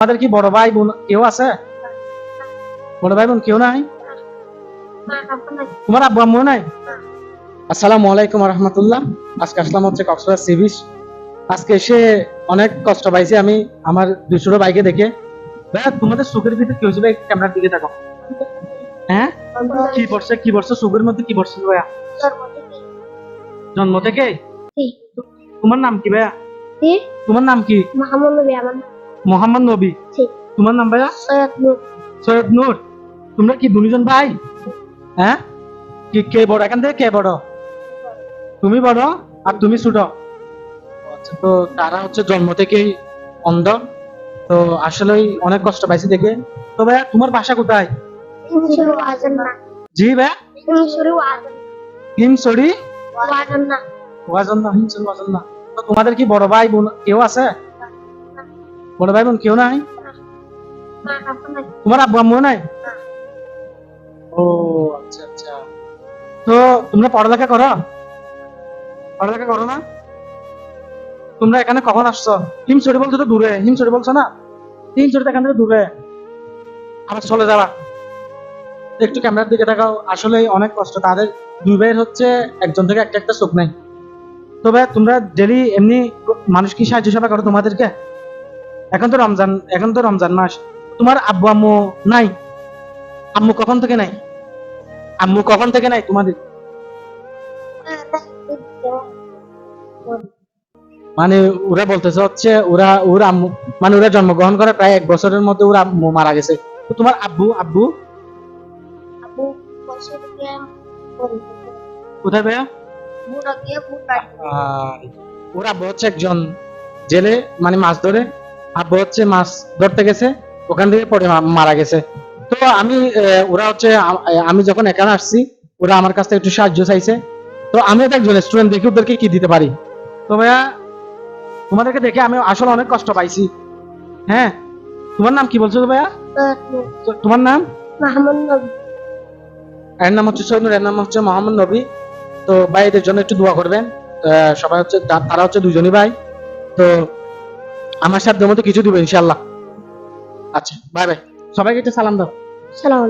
আমাদের কি বড় ভাই বোন কেউ আছে? বড় ভাই বোন কেউ নাই? তোমার আব্বু আম্মু নাই? আসসালামু আলাইকুম রহমতুল্লাহ। আজকে আসলাম হচ্ছে কক্সবাজার সি বিচ আজকে এসে অনেক কষ্ট পাইছি আমি আমার দুই ছোট ভাইকে দেখে। ভাইয়া তোমাদের সুখের ভিতরে কি হয়েছে ভাই? ক্যামেরার দিকে থাকো হ্যাঁ? কি বর্ষে কি বর্ষ সুখের মধ্যে কি বর্ষ ভাইয়া? জন্ম থেকে? তোমার নাম কি ভাইয়া? তোমার নাম কি? মোহাম্মদ নবী আমার মোহাম্মদ নবী। তোমার নাম ভাইয়া? সৈয়দ নূর। সৈয়দ নূর। তোমরা কি দুজন ভাই? হ্যাঁ? কি কে বড়? এখান থেকে কে বড়? তুমি বড় আর তুমি ছোট? আচ্ছা তো তারা হচ্ছে জন্ম থেকেই অন্ধ। তো আসলেই অনেক কষ্ট পাইছি দেখে। তো ভাইয়া তোমার বাসা কোথায়? জি ভাইয়া। শুরু ওয়াজন না ওয়াজন না হিমসড়ি ওয়াজন না তো তোমাদের কি বড় ভাই বোন কেউ আছে? বড় ভাই বোন কেউ নাই? তোমার আব্বু আম্মু নাই? ও আচ্ছা আচ্ছা। তো তোমরা পড়ালেখা করো? পড়ালেখা করো না? তোমরা এখানে কখন আসছো? হিমচড়ি বলছো তো দূরে হিমচড়ি বলছো না? হিমচড়ি তো এখান থেকে দূরে। আবার চলে যাওয়া একটু ক্যামেরার দিকে তাকাও। আসলে অনেক কষ্ট। তাদের দুই ভাইয়ের হচ্ছে একজন থেকে একটা একটা চোখ নাই। তবে তোমরা ডেলি এমনি মানুষ কি সাহায্য সেবা করো তোমাদেরকে? এখন তো রমজান এখন তো রমজান মাস। তোমার আব্বু আম্মু নাই? আম্মু কখন থেকে নাই? আম্মু কখন থেকে নাই তোমাদের? মানে ওরা বলতেছে হচ্ছে ওরা ওর আম্মু মানে ওরা জন্মগ্রহণ করে প্রায় এক বছরের মধ্যে ওর আম্মু মারা গেছে। তো তোমার আব্বু আব্বু? আবু কোথায় ভাইয়া? ওর আব্বু হচ্ছে একজন জেলে মানে মাছ ধরে। আব্বু হচ্ছে মাছ ধরতে গেছে ওখান থেকে পরে মারা গেছে। তো আমি ওরা হচ্ছে আমি যখন এখানে আসছি ওরা আমার কাছ থেকে একটু সাহায্য চাইছে। তো আমি তো একজন স্টুডেন্ট দেখি ওদেরকে কি দিতে পারি। তো ভাইয়া তোমাদেরকে দেখে আমি আসলে অনেক কষ্ট পাইছি। হ্যাঁ তোমার নাম কি বলছো ভাইয়া? তোমার নাম? এর নাম হচ্ছে সৈনুর এর নাম হচ্ছে মোহাম্মদ নবী। তো ভাইদের জন্য একটু দোয়া করবেন। আহ, সবাই হচ্ছে তারা হচ্ছে দুজনই ভাই। তো আমার সাথে মতো কিছু দিবে ইনশাল্লাহ আচ্ছা বাই বাই সবাইকে একটা সালাম দাও। সালাম